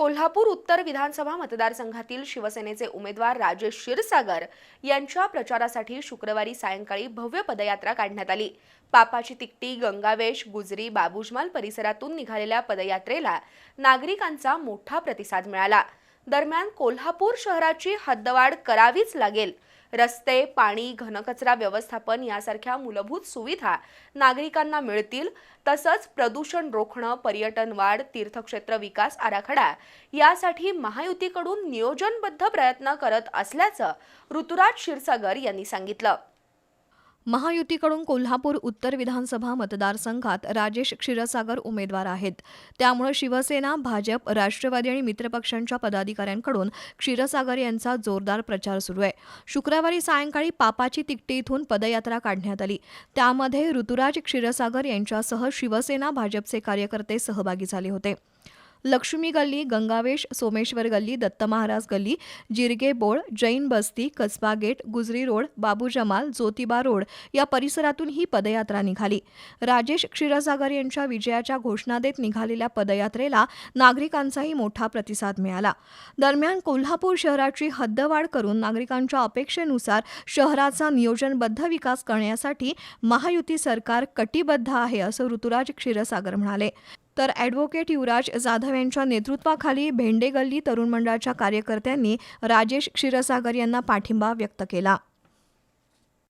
कोल्हापूर उत्तर विधानसभा मतदारसंघातील शिवसेनेचे उमेदवार राजेश क्षीरसागर यांच्या प्रचारासाठी शुक्रवारी सायंकाळी भव्य पदयात्रा काढण्यात आली. पापाची तिकटी गंगावेश गुजरी बाबुजमाल परिसरातून निघालेल्या पदयात्रेला नागरिकांचा मोठा प्रतिसाद मिळाला. दरम्यान कोल्हापूर शहराची हद्दवाढ करावीच लागेल. रस्ते पाणी घनकचरा व्यवस्थापन यासारख्या मूलभूत सुविधा नागरिकांना मिळतील. तसंच प्रदूषण रोखणं पर्यटन वाढ तीर्थक्षेत्र विकास आराखडा यासाठी महायुतीकडून नियोजनबद्ध प्रयत्न करत असल्याचं ऋतुराज क्षीरसागर यांनी सांगितलं. महायुतीकडून कोल्हापूर उत्तर विधानसभा मतदारसंघात राजेश क्षीरसागर उमेदवार आहेत. त्यामुळे शिवसेना भाजप राष्ट्रवादी आणि मित्रपक्षांच्या पदाधिकाऱ्यांकडून क्षीरसागर यांचा जोरदार प्रचार सुरू आहे. शुक्रवारी सायंकाळी पापाची तिकटी इथून पदयात्रा काढण्यात आली. त्यामध्ये ऋतुराज क्षीरसागर यांच्यासह शिवसेना भाजपचे कार्यकर्ते सहभागी झाले होते. लक्ष्मी गल्ली गंगावेश सोमेश्वर गल्ली दत्त महाराज गल्ली जिरगे बोळ जैन बस्ती Kasba gate Gujari road Babu Jamal Jyotiba road या परिसरातून ही पदयात्रा निघाली. राजेश क्षीरसागर यांच्या विजयाच्या घोषणा देत निघालेल्या पदयात्रेला नागरिकांचाही मोठा प्रतिसाद मिळाला. दरम्यान कोल्हापूर शहराची हद्दवाढ करून नागरिकांच्या अपेक्षेनुसार शहराचा नियोजनबद्ध विकास करण्यासाठी महायुती सरकार कटिबद्ध आहे असं ऋतुराज क्षीरसागर म्हणाले. तर ॲडव्होकेट युवराज जाधव यांच्या नेतृत्वाखाली भेंडेगल्ली तरुण मंडळाच्या कार्यकर्त्यांनी राजेश क्षीरसागर यांना पाठिंबा व्यक्त केला.